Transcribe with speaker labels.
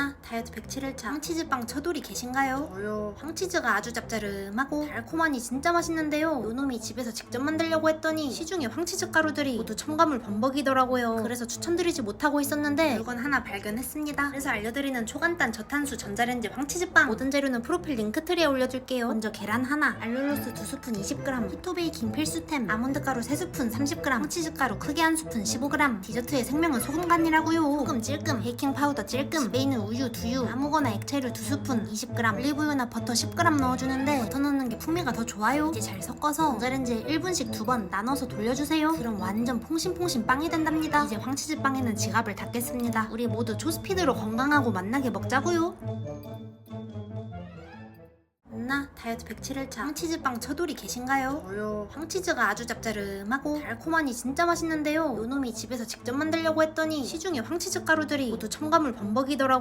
Speaker 1: 나 다이어트 107일차 황치즈빵 처돌이 계신가요?
Speaker 2: 저요.
Speaker 1: 황치즈가 아주 짭짜름하고 달콤하니 진짜 맛있는데요. 요놈이 집에서 직접 만들려고 했더니 시중에 황치즈 가루들이 모두 첨가물 범벅이더라고요. 그래서 추천드리지 못하고 있었는데 물건 하나 발견했습니다. 그래서 알려드리는 초간단 저탄수 전자레인지 황치즈빵 모든 재료는 프로필 링크트리에 올려둘게요. 먼저 계란 하나, 알룰로스 2스푼 20g, 히토베이킹 필수템, 아몬드 가루 3스푼 30g, 황치즈 가루 크게 한 스푼 15g, 디저트의 생명은 소금 간이라고요. 소금 찔끔, 베이킹 파우더 찔끔, 메인은 우유 두유, 아무거나 액체를 2스푼 20g, 올리브유나 버터 10g 넣어주는데 버터 넣는 게 풍미가 더 좋아요. 이제 잘 섞어서 전자레인지에 1분씩 두 번 나눠서 돌려주세요. 그럼 완전 퐁신퐁신 빵이 된답니다. 이제 황치즈 빵에는 지갑을 닫겠습니다. 우리 모두 초스피드로 건강하고 맛나게 먹자고요. 나 다이어트 107일차 황치즈빵 처돌이 계신가요?
Speaker 2: 저요.
Speaker 1: 황치즈가 아주 짭짜름하고 달콤하니 진짜 맛있는데요. 요놈이 집에서 직접 만들려고 했더니 시중에 황치즈 가루들이 모두 첨가물 범벅이더라고요.